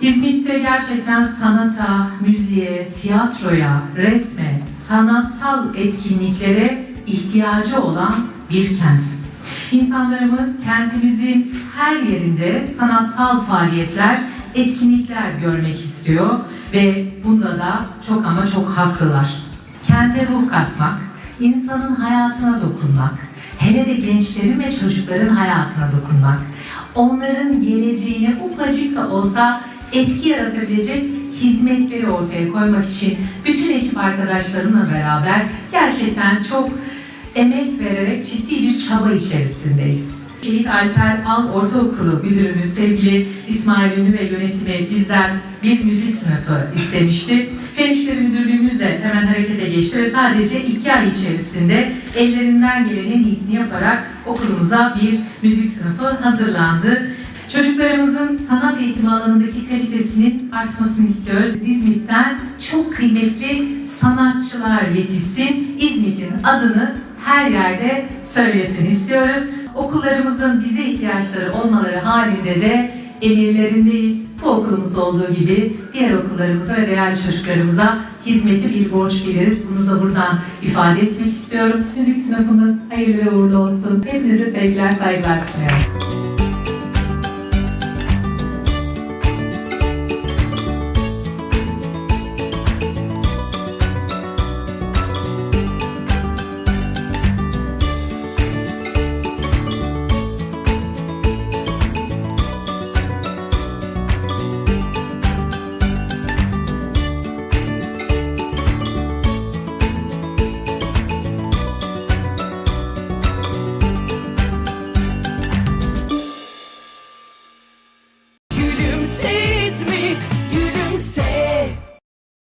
İzmit'te gerçekten sanata, müziğe, tiyatroya, resme, sanatsal etkinliklere ihtiyacı olan bir kent. İnsanlarımız kentimizin her yerinde sanatsal faaliyetler, etkinlikler görmek istiyor ve bunda da çok ama çok haklılar. Kente ruh katmak, insanın hayatına dokunmak, hele de gençlerin ve çocukların hayatına dokunmak, onların geleceğine ufacık da olsa etki yaratabilecek hizmetleri ortaya koymak için bütün ekip arkadaşlarımla beraber gerçekten çok emek vererek ciddi bir çaba içerisindeyiz. Şehit Alper Al Ortaokulu Müdürümüz sevgili İsmail Ünlü ve yönetimi bizden bir müzik sınıfı istemişti. Fen İşleri Müdürlüğümüz de hemen harekete geçti ve sadece iki ay içerisinde ellerinden gelenin en iyisini yaparak okulumuza bir müzik sınıfı hazırlandı. Çocuklarımızın sanat eğitimi alanındaki kalitesinin artmasını istiyoruz. İzmit'ten çok kıymetli sanatçılar yetişsin. İzmit'in adını her yerde söylesin istiyoruz. Okullarımızın bize ihtiyaçları olmaları halinde de emirlerindeyiz. Bu okulumuzda olduğu gibi diğer okullarımıza ve değerli çocuklarımıza hizmeti bir borç biliriz. Bunu da buradan ifade etmek istiyorum. Müzik sınıfımız hayırlı ve uğurlu olsun. Hepinize sevgiler, saygılar sunuyorum.